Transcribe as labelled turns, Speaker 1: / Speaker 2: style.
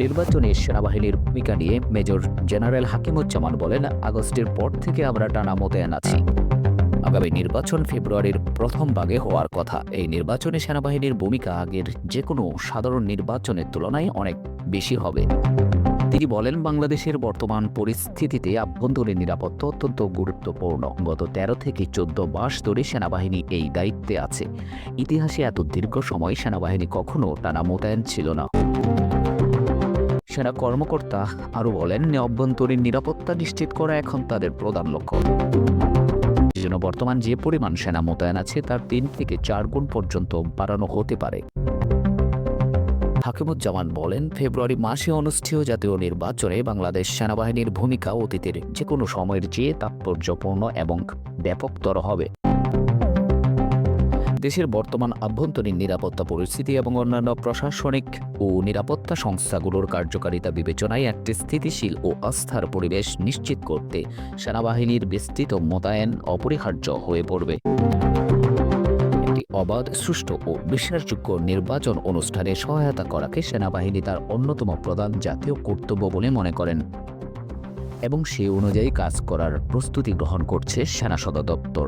Speaker 1: নির্বাচনে সেনাবাহিনীর ভূমিকা নিয়ে মেজর জেনারেল হাকিমুজ্জামান বলেন, আগস্টের পর থেকে আমরা টানা মোতায়েন আছি। আগামী নির্বাচন ফেব্রুয়ারির প্রথম ভাগে হওয়ার কথা। এই নির্বাচনে সেনাবাহিনীর ভূমিকা আগের যে কোনো সাধারণ নির্বাচনের তুলনায় অনেক বেশি হবে। তিনি বলেন, বাংলাদেশের বর্তমান পরিস্থিতিতে আভ্যন্তরীণ নিরাপত্তা অত্যন্ত গুরুত্বপূর্ণ। গত তেরো থেকে চোদ্দ মাস ধরে সেনাবাহিনী এই দায়িত্বে আছে। ইতিহাসে এত দীর্ঘ সময় সেনাবাহিনী কখনো টানা মোতায়েন ছিল না। সেনা কর্মকর্তা আরও বলেন অভ্যন্তরীণ নিরাপত্তা নিশ্চিত করা এখন তাদের প্রধান লক্ষ্য। জন্য বর্তমান যে পরিমাণ সেনা মোতায়েন আছে, তার তিন থেকে চার গুণ পর্যন্ত বাড়ানো হতে পারে। হাকিমুজ্জামান বলেন, ফেব্রুয়ারি মাসে অনুষ্ঠেয় জাতীয় নির্বাচনে বাংলাদেশ সেনাবাহিনীর ভূমিকা অতীতের যে কোনো সময়ের চেয়ে তাৎপর্যপূর্ণ এবং ব্যাপকতর হবে। দেশের বর্তমান আভ্যন্তরীণ নিরাপত্তা পরিস্থিতি এবং অন্যান্য প্রশাসনিক ও নিরাপত্তা সংস্থাগুলোর কার্যকারিতা বিবেচনায় একটি স্থিতিশীল ও আস্থার পরিবেশ নিশ্চিত করতে সেনাবাহিনীর বিস্তৃত মোতায়েন অপরিহার্য হয়ে পড়বে। অবাধ, সুষ্ঠু ও বিশ্বাসযোগ্য নির্বাচন অনুষ্ঠানে সহায়তা করাকে সেনাবাহিনী তার অন্যতম প্রধান জাতীয় কর্তব্য বলে মনে করেন এবং সে অনুযায়ী কাজ করার প্রস্তুতি গ্রহণ করছে সেনা সদর দপ্তর।